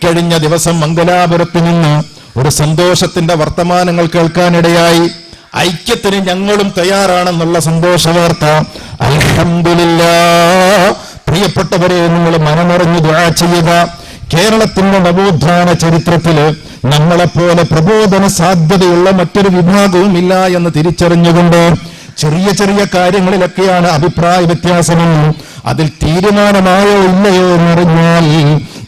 ഇക്കഴിഞ്ഞ ദിവസം മംഗലാപുരത്ത് നിന്ന് ഒരു സന്തോഷത്തിന്റെ വർത്തമാനങ്ങൾ കേൾക്കാനിടയായി. ഐക്യത്തിന് ഞങ്ങളും തയ്യാറാണെന്നുള്ള സന്തോഷ വാർത്ത അലഹമില്ല പ്രിയപ്പെട്ടവരെ നിങ്ങൾ മനമറിഞ്ഞു ദുആ ചെയ്യുക. കേരളത്തിന്റെ നവോത്ഥാന ചരിത്രത്തിൽ നമ്മളെപ്പോലെ പ്രബോധന സാധ്യതയുള്ള മറ്റൊരു വിഭാഗവും ഇല്ല എന്ന് തിരിച്ചറിഞ്ഞുകൊണ്ട് ചെറിയ ചെറിയ കാര്യങ്ങളിലൊക്കെയാണ് അഭിപ്രായ വ്യത്യാസമെന്നും അതിൽ തീരുമാനമായോ ഇല്ലയോ എന്നറിഞ്ഞാൽ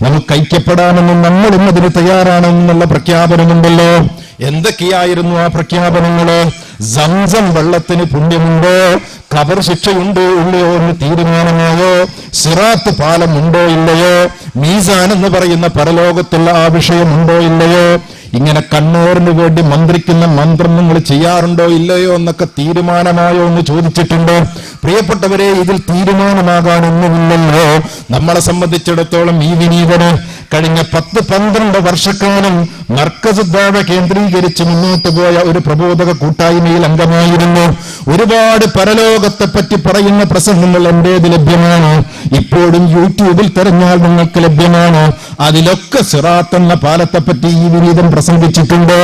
നമുക്ക് ഐക്യപ്പെടാമെന്നും നമ്മളും അതിന് തയ്യാറാണെന്നുള്ള പ്രഖ്യാപനമുണ്ടല്ലോ എന്തൊക്കെയായിരുന്നു ആ പ്രഖ്യാപനങ്ങൾ? സംസം വെള്ളത്തിന് പുണ്യമുണ്ടോ? കബർ ശിക്ഷയുണ്ടോ ഇല്ലയോ എന്ന് തീരുമാനമായോ? സിറാത്ത് പാലം ഉണ്ടോ ഇല്ലയോ? മീസാൻ എന്ന് പറയുന്ന പരലോകത്തുള്ള ആ വിഷയമുണ്ടോ ഇല്ലയോ? ഇങ്ങനെ കണ്ണൂറിന് വേണ്ടി മന്ത്രിക്കുന്ന മന്ത്രം നിങ്ങൾ ചെയ്യാറുണ്ടോ ഇല്ലയോ എന്നൊക്കെ തീരുമാനമായോ എന്ന് ചോദിച്ചിട്ടുണ്ട്. പ്രിയപ്പെട്ടവരെ ഇതിൽ തീരുമാനമാകാനൊന്നുമില്ലല്ലോ നമ്മളെ സംബന്ധിച്ചിടത്തോളം ഈ വിനീതന് കഴിഞ്ഞ പത്ത് പന്ത്രണ്ട് വർഷക്കാലം മർക്കസ് കേന്ദ്രീകരിച്ച് മുന്നോട്ട് പോയ ഒരു പ്രബോധക കൂട്ടായ്മയിൽ അംഗമായിരുന്നു. ഒരുപാട് പരലോകത്തെ പറ്റി പറയുന്ന പ്രസംഗങ്ങൾ എന്റേത് ലഭ്യമാണ്. ഇപ്പോഴും യൂട്യൂബിൽ തെരഞ്ഞാൽ നിങ്ങൾക്ക് ലഭ്യമാണ്. അതിലൊക്കെ സിറാത്ത് എന്ന പാലത്തെ പറ്റി ഈ വിനീതം പ്രസംഗിച്ചിട്ടുണ്ട്.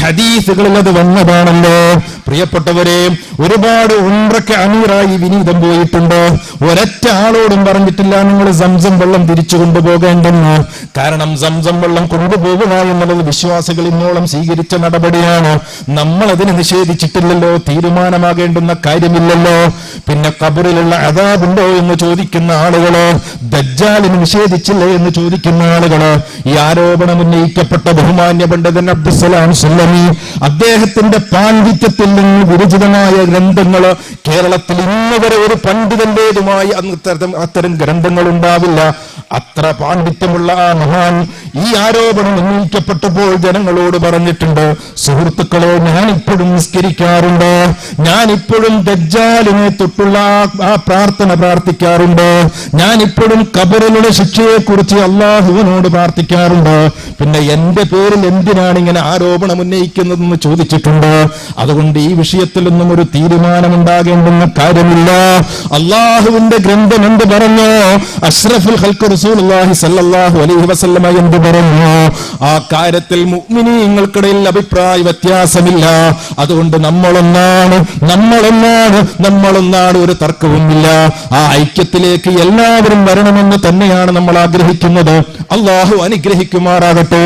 ഹദീസുകളിൽ അത് വന്നതാണല്ലോ. പ്രിയപ്പെട്ടവരെ ഒരുപാട് ഉംറയ്ക്ക് അമീറായി വിനീതം പോയിട്ടുണ്ട്. ഒരൊറ്റ ആളോടും പറഞ്ഞിട്ടില്ല നിങ്ങൾ സംസം വെള്ളം തിരിച്ചു കൊണ്ടുപോകേണ്ടെന്ന്. കാരണം സംസം വെള്ളം കൊണ്ടുപോകുക എന്നുള്ളത് വിശ്വാസികൾ ഇന്നോളം സ്വീകരിച്ച നടപടിയാണ്. നമ്മൾ അതിനെ നിഷേധിച്ചിട്ടില്ലല്ലോ തീരുമാനമാകേണ്ടുന്ന കാര്യമില്ലല്ലോ. പിന്നെ കബറിലുള്ള അതാബുണ്ടോ എന്ന് ചോദിക്കുന്ന ആളുകൾ ദജ്ജാലിന് നിഷേധിച്ചില്ലേ എന്ന് ചോദിക്കുന്ന ആളുകൾ ഈ ആരോപണം ഉന്നയിക്കപ്പെട്ട ബഹുമാന്യ പണ്ഡിതൻ അബ്ദുസലാം സുല്ലമി അദ്ദേഹത്തിന്റെ പാണ്ഡിത്യത്തിൽ നിന്ന് വിരചിതമായ ഗ്രന്ഥങ്ങൾ കേരളത്തിൽ ഇന്നുവരെ ഒരു പണ്ഡിതന്റേതുമായി അത്തരം ഗ്രന്ഥങ്ങൾ ഉണ്ടാവില്ല അത്ര പാണ്ഡിത്യമുള്ള ആ മഹാൻ ഈ ആരോപണം ഉന്നയിക്കപ്പെട്ടപ്പോൾ ജനങ്ങളോട് പറഞ്ഞിട്ടുണ്ട് സുഹൃത്തുക്കളെ ഞാൻ ഇപ്പോഴും നിസ്കരിക്കാറുണ്ട്. ഞാൻ ഇപ്പോഴും ദജ്ജാലിനെ തൊട്ടുള്ള ആ- പ്രാർത്ഥന പ്രാർത്ഥിക്കാറുണ്ട്. ഞാൻ ഇപ്പോഴും കബറിലുള്ള ശിക്ഷയെ കുറിച്ച് അള്ളാഹുവിനോട് പ്രാർത്ഥിക്കാറുണ്ട്. പിന്നെ എന്റെ പേരിൽ എന്തിനാണ് ഇങ്ങനെ ആരോപണം ഉന്നയിക്കുന്നതെന്ന് ചോദിച്ചിട്ടുണ്ട്. അതുകൊണ്ട് ഈ വിഷയത്തിലൊന്നും ഒരു തീരുമാനമുണ്ടാകേണ്ടുന്ന കാര്യമില്ല. അള്ളാഹുവിന്റെ ഗ്രന്ഥം എന്ത് പറഞ്ഞു അഷ്റഫുൽ ഹൽക്ക് റസൂലുള്ളാഹി സല്ലല്ലാഹു അലൈഹി വസല്ലമ എന്ത് പറഞ്ഞു? ആ കാര്യത്തിൽ മുഅ്മിനീങ്ങൾക്കിടയിൽ അഭിപ്രായ വ്യത്യാസമില്ല. അതുകൊണ്ട് നമ്മളൊന്നാണ് നമ്മളൊന്നാണ് നമ്മളൊന്നാണ് ഒരു തർക്കവുമില്ല. ആ ഐക്യത്തിലേക്ക് എല്ലാവരും വരണമെന്ന് തന്നെയാണ് നമ്മൾ ആഗ്രഹിക്കുന്നത്. അള്ളാഹു അനുഗ്രഹിക്കുമാറാകട്ടെ.